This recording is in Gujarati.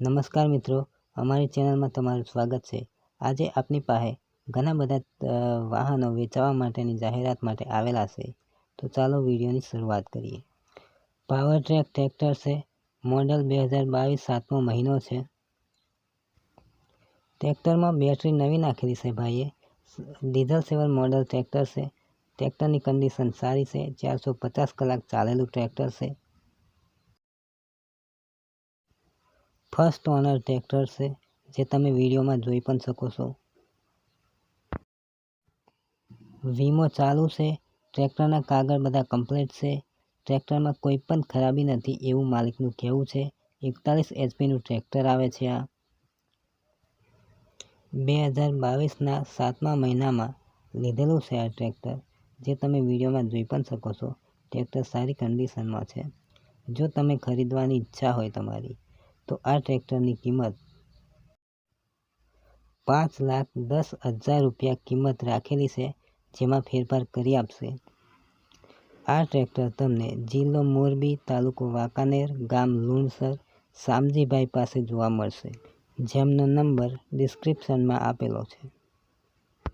નમસ્કાર મિત્રો, અમારી ચેનલમાં તમારું સ્વાગત છે. આજે આપની પાસે ઘણા બધા વાહનો વેચવા માટેની જાહેરાત માટે આવેલા છે. તો ચાલો વિડીયોની શરૂઆત કરીએ. પાવર ટ્રેક ટ્રેક્ટર છે. મોડલ બે હજાર બાવીસ સાતમો મહિનો છે. ટ્રેક્ટરમાં બેટરી નવી નાખેલી છે ભાઈએ. ડીઝલ સેવન મોડલ ટ્રેક્ટર છે. ટ્રેક્ટરની કન્ડિશન સારી છે. ચારસો પચાસ કલાક ચાલેલું ટ્રેક્ટર છે. ફર્સ્ટ ઓનર ટ્રેક્ટર છે, જે તમે વિડીયોમાં જોઈ પણ શકો છો. વીમો ચાલુ છે, ટ્રેક્ટરના કાગળ બધા કમ્પ્લીટ છે. ટ્રેક્ટરમાં કોઈ પણ ખરાબી નથી એવું માલિકનું કહેવું છે. એકતાલીસ એચપીનું ટ્રેક્ટર આવે છે આ. બે હજાર બાવીસના સાતમા મહિનામાં લીધેલું છે આ ટ્રેક્ટર, જે તમે વિડીયોમાં જોઈ પણ શકો છો. ટ્રેક્ટર સારી કન્ડિશનમાં છે. જો તમે ખરીદવાની ઈચ્છા હોય તમારી તો આ ટ્રેક્ટરની કિંમત પાંચ લાખ દસ હજાર રૂપિયા કિંમત રાખેલી છે, જેમાં ફેરફાર કરી આપશે. આ ટ્રેક્ટર તમને જિલ્લો મોરબી તાલુકો વાંકાનેર ગામ લુણસર શામજીભાઈ પાસે જોવા મળશે. જેમનો નંબર ડિસ્ક્રિપ્શનમાં આપેલો છે.